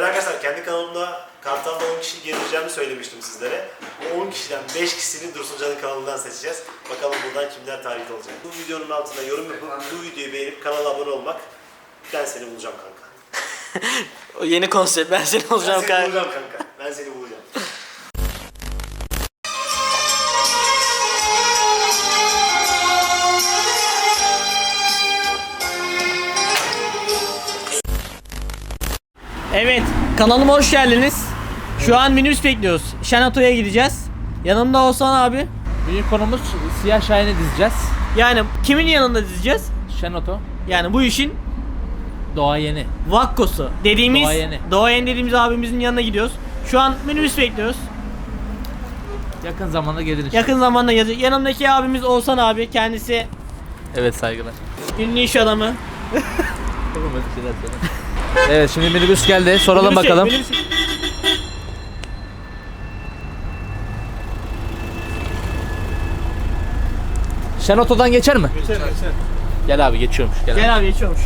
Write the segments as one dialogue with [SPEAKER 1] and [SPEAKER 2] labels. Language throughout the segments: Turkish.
[SPEAKER 1] Evet arkadaşlar kendi kanalımda Kartal'da 10 kişi geleceğimi söylemiştim sizlere. O 10 kişiden 5 kişisini Dursuncan'ın kanalından seçeceğiz. Bakalım buradan kimler tarihte olacak. Bu videonun altına yorum yapıp bu videoyu beğenip kanala abone olmak. Ben seni bulacağım kanka.
[SPEAKER 2] O yeni konsept ben seni
[SPEAKER 1] Ben
[SPEAKER 2] olacağım
[SPEAKER 1] seni
[SPEAKER 2] kanka.
[SPEAKER 1] bulacağım kanka. Ben seni bulacağım.
[SPEAKER 2] Evet kanalıma hoş geldiniz. Şu an minibüs bekliyoruz. Şenato'ya gideceğiz. Yanımda Oğuzhan abi.
[SPEAKER 3] Büyük konumuz Siyah Şahin'i dizeceğiz.
[SPEAKER 2] Yani kimin yanında dizeceğiz?
[SPEAKER 3] Şenoto,
[SPEAKER 2] Yani bu işin
[SPEAKER 3] Doğa Yeni.
[SPEAKER 2] vakkosu dediğimiz
[SPEAKER 3] Doğayeni.
[SPEAKER 2] Doğayen dediğimiz abimizin yanına gidiyoruz. Şu an minibüs bekliyoruz.
[SPEAKER 3] Yakın zamanda gelir inşallah.
[SPEAKER 2] Yakın zamanda gelecek. Yanımdaki abimiz Oğuzhan abi. Kendisi
[SPEAKER 3] Evet saygılar.
[SPEAKER 2] ünlü iş adamı.
[SPEAKER 3] Evet şimdi minibüs geldi. Soralım
[SPEAKER 2] Minibüs-
[SPEAKER 3] bakalım.
[SPEAKER 2] minibüs-
[SPEAKER 3] Şenoto'dan geçer mi?
[SPEAKER 1] Geçer geçer.
[SPEAKER 3] Gel abi geçiyormuş. Gel, abi.
[SPEAKER 2] Gel abi geçiyormuş.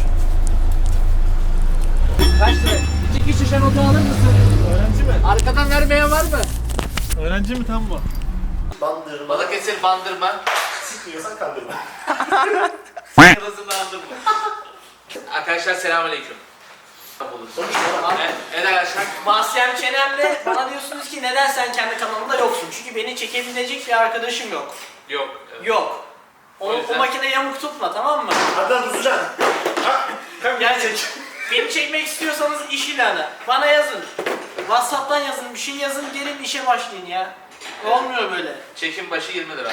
[SPEAKER 3] Kaç lira? İki kişi Şenoto alır mısın?
[SPEAKER 1] Öğrenci mi?
[SPEAKER 3] Arkadan vermeyen var mı?
[SPEAKER 1] Öğrenci mi tam bu? Bandırma.
[SPEAKER 3] Balıkesir bandırma.
[SPEAKER 1] Sikmiyorsan kandırma.
[SPEAKER 3] Kırmızı bandırma. Arkadaşlar selamünaleyküm. Evet, evet arkadaşlar.
[SPEAKER 2] Masyem Çenem'le bana diyorsunuz ki neden sen kendi kanalında yoksun? Çünkü beni çekebilecek bir arkadaşım yok.
[SPEAKER 3] Yok. evet.
[SPEAKER 2] Yok. O,
[SPEAKER 3] O
[SPEAKER 2] o,
[SPEAKER 3] yüzden-
[SPEAKER 2] makine yamuk tutma tamam mı?
[SPEAKER 1] Dursuncan. Ha,
[SPEAKER 2] Yani beni çekmek istiyorsanız iş ilanı. Bana yazın. Whatsapp'tan yazın, bir şey yazın, gelin işe başlayın ya. Olmuyor böyle.
[SPEAKER 3] Çekim başı 20 lira.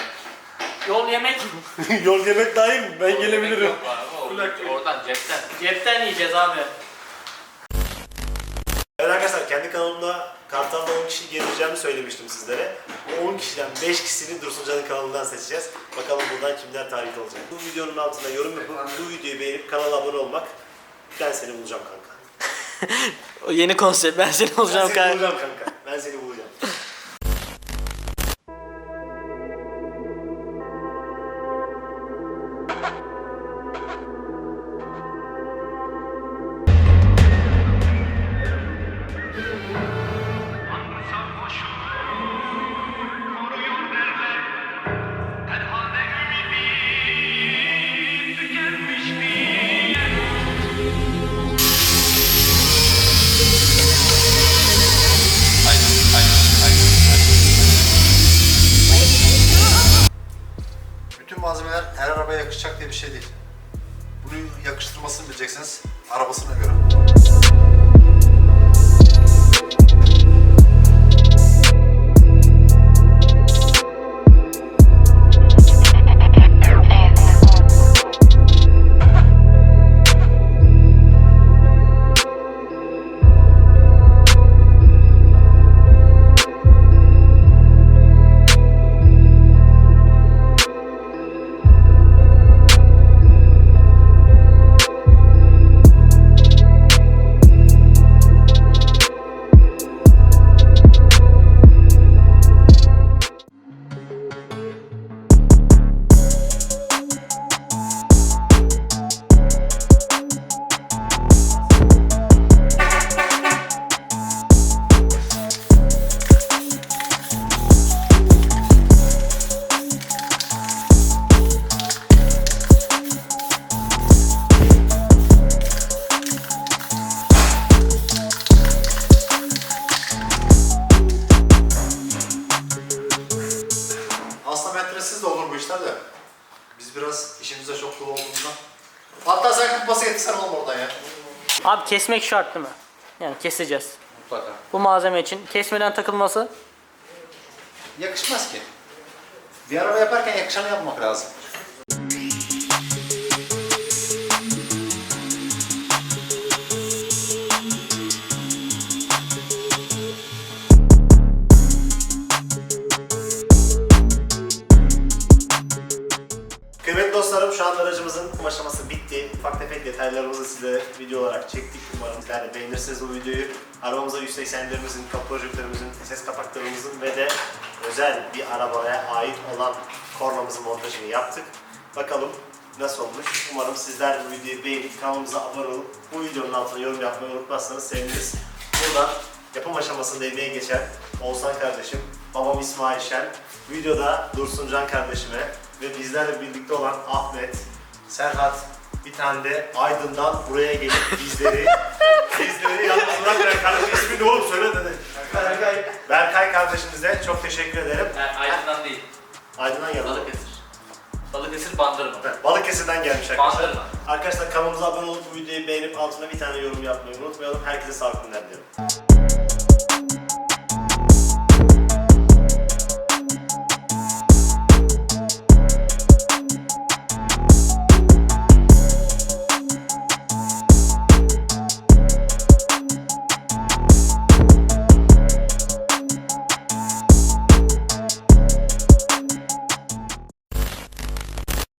[SPEAKER 2] Yol yemek
[SPEAKER 1] Yol yemek dahil mi? Ben gelebilirim.
[SPEAKER 3] Yok abi, o- Oradan cepten.
[SPEAKER 2] cepten yiyeceğiz abi.
[SPEAKER 1] Evet arkadaşlar kendi kanalımda Kartal'da 10 kişi geleceğimi söylemiştim sizlere. O 10 kişiden 5 kişisini Dursuncan'ın kanalından seçeceğiz. Bakalım buradan kimler tarihte olacak. Bu videonun altına yorum yapıp bu videoyu beğenip kanala abone olmak. Ben seni bulacağım kanka.
[SPEAKER 2] O yeni konsept ben seni
[SPEAKER 1] Ben
[SPEAKER 2] olacağım
[SPEAKER 1] seni
[SPEAKER 2] kanka.
[SPEAKER 1] bulacağım kanka. Ben seni bulacağım.
[SPEAKER 4] Malzemeler her arabaya yakışacak diye bir şey değil. Bunu yakıştırmasını bileceksiniz arabasına göre. Biz biraz işimize çok dolu olduğundan. Hatta sen kumpası getirsen oğlum oradan ya.
[SPEAKER 2] Abi kesmek şart değil mi? Yani keseceğiz.
[SPEAKER 3] Mutlaka.
[SPEAKER 2] Bu malzeme için kesmeden takılması
[SPEAKER 4] Yakışmaz ki. Bir araba yaparken yakışanı yapmak lazım.
[SPEAKER 1] Dostlarım şu anda aracımızın aşaması bitti. Ufak tefek detaylarımızı size video olarak çektik. Umarım sizler de beğenirsiniz bu videoyu. Arabamıza 180'lerimizin, kapı projektörümüzün, ses kapaklarımızın ve de özel bir arabaya ait olan kornamızın montajını yaptık. Bakalım nasıl olmuş. Umarım sizler bu videoyu beğenip kanalımıza abone olup bu videonun altına yorum yapmayı unutmazsanız seviniriz. Buradan yapım aşamasında emeğe geçen Oğuzhan kardeşim, babam İsmail Şen, videoda Dursuncan kardeşime ve bizlerle birlikte olan Ahmet, Serhat, bir tane de Aydın'dan buraya gelip bizleri bizleri yalnız bırakmayan kardeşim ismini oğlum söyle dedi. Berkay. Berkay kardeşimize çok teşekkür ederim.
[SPEAKER 3] Yani Aydın'dan değil.
[SPEAKER 1] Aydın'dan yanında.
[SPEAKER 3] Balıkesir. Balıkesir Bandırma.
[SPEAKER 1] Balıkesir'den gelmiş arkadaşlar.
[SPEAKER 3] Bandırma.
[SPEAKER 1] Arkadaşlar kanalımıza abone olup bu videoyu beğenip altına bir tane yorum yapmayı unutmayalım. Herkese sağlıklı günler diliyorum.